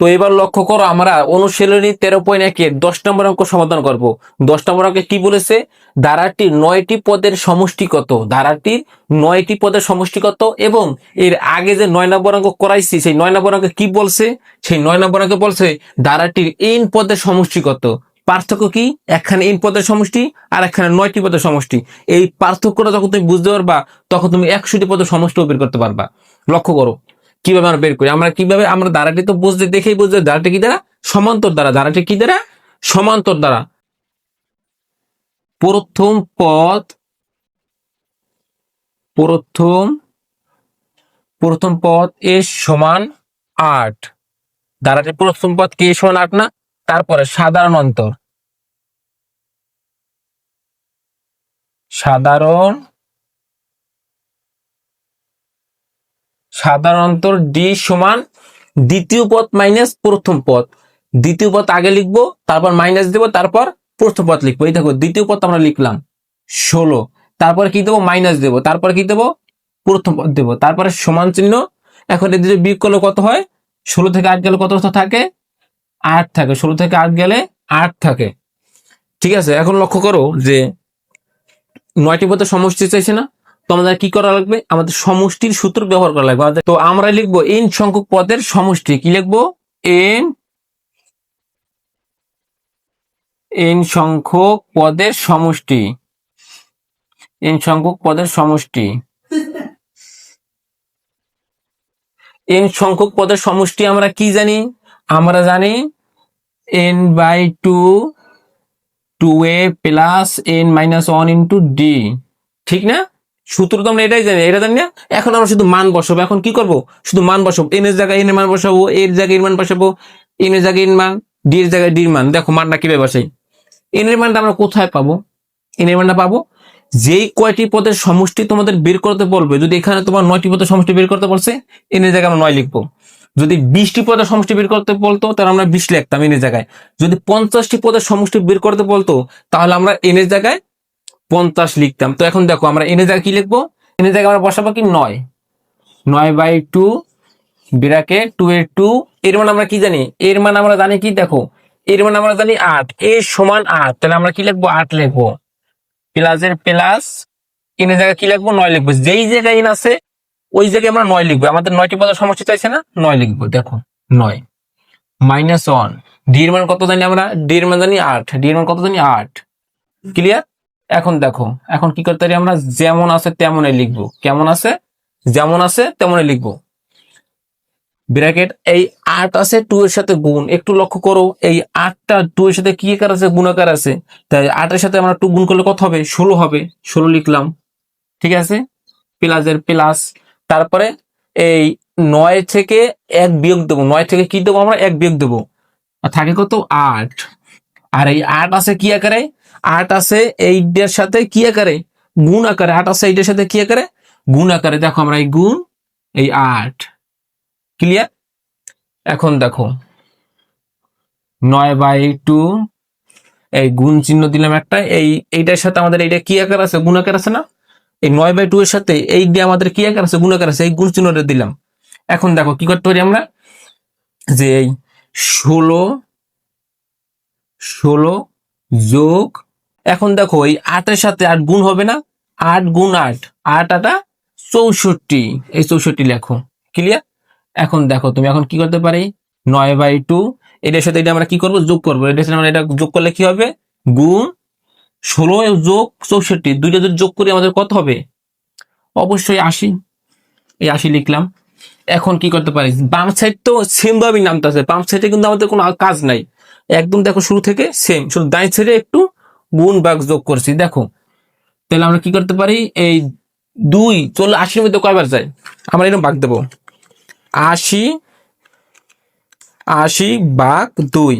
তো এবার লক্ষ্য করো, আমরা অনুশীলনী তেরো পয়েন্ট একের দশ নম্বর অঙ্ক সমাধান করব। দশ নম্বর অঙ্কে কি বলেছে? ধারাটির নয়টি পদের সমষ্টি কত ধারাটির নয়টি পদের সমষ্টি কত এবং এর আগে যে নয় নম্বর অঙ্ক করাইছি, সেই নয় নম্বর অঙ্কে কি বলছে? সেই নয় নম্বর অঙ্কে বলছে ধারাটির এন পদের সমষ্টি কত পার্থক্য কি? একখানে এন পদের সমষ্টি আর একখানে নয়টি পদের সমষ্টি। এই পার্থক্যটা যখন তুমি বুঝতে পারবা, তখন তুমি একশোটি পদের সমষ্টিও বের করতে পারবা। লক্ষ্য করো কীভাবে আমরা বের করি? আমরা কীভাবে আমরা ধারাটি তো বুঝতে, দেখেই বুঝতে ধারাটি কি দ্বারা? সমান্তর দ্বারা। ধারাটি কি দ্বারা? সমান্তর দ্বারা। প্রথম পদ, প্রথম প্রথম পদ এ সমান আট। ধারাটি প্রথম পদ কে সমান আট না? তারপরে সাধারণ অন্তর। সাধারণ সাধারণ অন্তর ডি সমান দ্বিতীয় পদ মাইনাস প্রথম পদ। দ্বিতীয় পদ আগে লিখব, তারপর মাইনাস দেবো, তারপর প্রথম পদ লিখব। এই দেখো, দ্বিতীয় পদ আমরা লিখলাম ষোলো। তারপরে কি দেবো? মাইনাস দেবো। তারপরে কি দেবো? প্রথম পদ দেবো। তারপরে সমান চিহ্ন। এখন এদের বিয়োগ করলে কত হয়? ষোলো থেকে আট গেলে কত থাকে? আট থাকে। ষোলো থেকে আট গেলে আট থাকে। ঠিক আছে? এখন লক্ষ্য করো যে নয়টি পদের সমষ্টি চাইছে না? তো আমাদের কি করা লাগবে? আমাদের সমষ্টির সূত্র ব্যবহার করা লাগবে। তো আমরা লিখব এন সংখ্যক পদের সমষ্টি। কি লিখব? এন এন সংখ্যক পদের সমষ্টি। এন সংখ্যক পদের সমষ্টি। এন সংখ্যক পদের সমষ্টি আমরা কি জানি? আমরা জানি N by two two A plus N minus one into D ঠিক না? সূত্র তো আমরা এটাই জানি এটা জানি না এখন আমরা শুধু মান বসাবো এখন কি করব শুধু মান বসাবো এন এর জায়গায় এন এর মান বসাবো এর জায়গায় এর মান বসাবো এন এর জায়গায় এন মান ডি এর জায়গায় ডির মান দেখো মানটা কীভাবে বসাই এন এর মানটা আমরা কোথায় পাবো এন এর মানটা পাবো যেই কয়টি পদের সমষ্টি তোমাদের বের করতে বলবে যদি এখানে তোমার নয়টি পদের সমষ্টি বের করতে বলছে এন এর জায়গায় আমরা নয় লিখব যদি বিশটি পদের সমষ্টি বের করতে বলতো তাহলে আমরা বিশ লিখতাম এন এর জায়গায় যদি পঞ্চাশটি পদের সমষ্টি বের করতে বলতো তাহলে আমরা এন এর জায়গায় পঞ্চাশ লিখতাম। তো এখন দেখো আমরা এনে জায়গায় কি লিখব? এনে জায়গায় আমরা বসাবো কি? নয়। নয় বাই টু বিরাকে টু এর টু। এর মানে আমরা কি জানি? এর মানে আমরা জানি কি? দেখো, এর মানে আমরা জানি আট। এ সমান আট। তাহলে আমরা কি লিখব? আট লিখব। প্লাসের প্লাস এনে জায়গায় কি লিখব? নয় লিখব। যেই জায়গায় ইন আছে, ওই জায়গায় আমরা নয় লিখব। আমাদের নয়টি পদের সমষ্টি চাইছে না? নয় লিখব। দেখো, নয়। মাইনাস ওয়ান ডি এর মান কত জানি আমরা? ডি এর মান জানি আট। ডি এর মান কত জানি? আট। ক্লিয়ার এখন দেখো, এখন কি করতে পারি আমরা? যেমন আছে তেমনই লিখব। কেমন আছে? যেমন আছে তেমনই লিখব। ব্র্যাকেট, এই আট আছে টু এর সাথে গুণ। একটু লক্ষ্য করো, এই আটটা টু এর সাথে কি আকার আছে? গুণাকার আছে। তাই আটের সাথে আমরা টু গুণ করলে কত হবে? ষোলো হবে। ষোলো লিখলাম। ঠিক আছে? প্লাসের প্লাস। তারপরে এই নয় থেকে এক বিয়োগ দেবো। নয় থেকে কি দেবো আমরা? এক বিয়োগ দেবো। থাকে কত? আট। আর এই আট আছে কি আকারে? আট আছে এইটার সাথে কি আকারে? গুণ আকারে। আট আছে এইটার সাথে কি আকারে? গুণ আকারে। দেখো আমরা এই গুণ, এই আট। ক্লিয়ার এখন দেখো। নয় বাই টু, এই গুণ চিহ্ন দিলাম একটা। এই এইটার সাথে আমাদের এইটা কি আকার আছে? গুণ আকার আছে না? এই নয় বাই টু এর সাথে এই দিয়ে আমাদের কি আকার আছে? গুণ আকার আছে। এই গুণ চিহ্নটা দিলাম। এখন দেখো কি করতে পারি আমরা? যে এই ষোলো ষোলো যোগ এখন দেখো, এই আটের সাথে আট গুণ হবে না? আট গুণ আট। আট আটা চৌষট্টি। এই চৌষট্টি লেখো। ক্লিয়ার এখন দেখো, তুমি এখন কি করতে পারি? নয় বাই টু। এটার সাথে এটা আমরা কি করব? যোগ করব। এটার সাথে আমরা এটা যোগ করলে কি হবে? গুণ ষোলো যোগ চৌষট্টি। দুইটা যদি যোগ করি আমাদের কত হবে? অবশ্যই আশি। এই আশি লিখলাম। এখন কি করতে পারি? বাম সাইড তো সেম ভাবেই নামতে আছে বাম সাইডে কিন্তু আমাদের কোনো কাজ নাই। একদম দেখো শুরু থেকে সেম শুধু ডাইন সাইডে একটু গুণ ভাগ যোগ করছি, দেখো। তাহলে আমরা কি করতে পারি? এই দুই, চলে আশির মধ্যে কয়বার যায়? আমরা এরকম ভাগ দেবো। আশি আশি ভাগ দুই।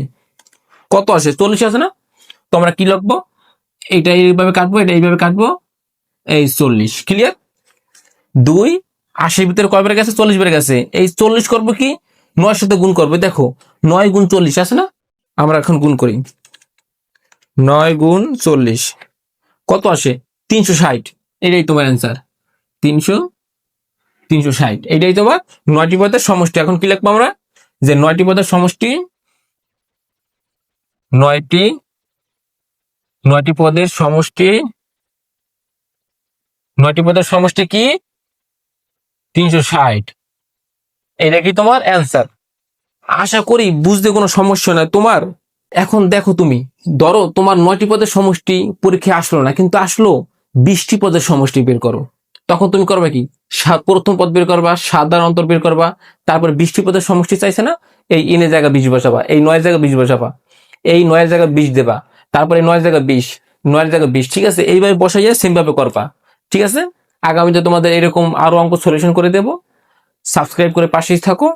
কত আসে? চল্লিশ আছে না? তো আমরা কি লিখব? এইটা এইভাবে কাটবো, এটা এইভাবে কাটবো। এই চল্লিশ ক্লিয়ার দুই, আশির ভিতরে কয়বার গেছে? চল্লিশ বার গেছে। এই চল্লিশ করব কি? নয়ের সাথে গুণ করব। দেখো, নয় গুণ চল্লিশ আছে না? আমরা এখন গুণ করি। নয় গুণ চল্লিশ। কত আসে? তিনশো ষাট। এটাই তোমার অ্যান্সার তিনশো? তিনশো ষাট। এটাই তোমার নয়টি পদের সমষ্টি। এখন কি লিখব আমরা? যে নয়টি পদের সমষ্টি, নয়টি নয়টি পদের সমষ্টি, নয়টি পদের সমষ্টি কি? তিনশো ষাট। এটা কি তোমার অ্যান্সার আশা করি বুঝতে কোনো সমস্যা নাই। তোমার এখন দেখো তুমি, ধরো তোমার নয়টি পদের সমষ্টি পরীক্ষায় আসলো না, কিন্তু আসলো বিশটি পদের সমষ্টি বের করো। তখন তুমি করবে কি? প্রথম পদ বের করবা সাধারণ অন্তর বের করবা, তারপর বিশটি পদের সমষ্টি চাইছে না, এই ইনে জায়গা বিশ বসাবা, এই নয় জায়গা বিশ বসাবা, এই নয়ের জায়গা বিশ দেবা, তারপরে নয় জায়গা বিশ, নয়ের জায়গা বিশ, ঠিক আছে? এইভাবে বসাইয়া সেম ভাবে করবা, ঠিক আছে? আগামীতে তোমাদের এরকম আরও অঙ্ক সলিউশন করে দেব। সাবস্ক্রাইব করে পাশেই থাকো।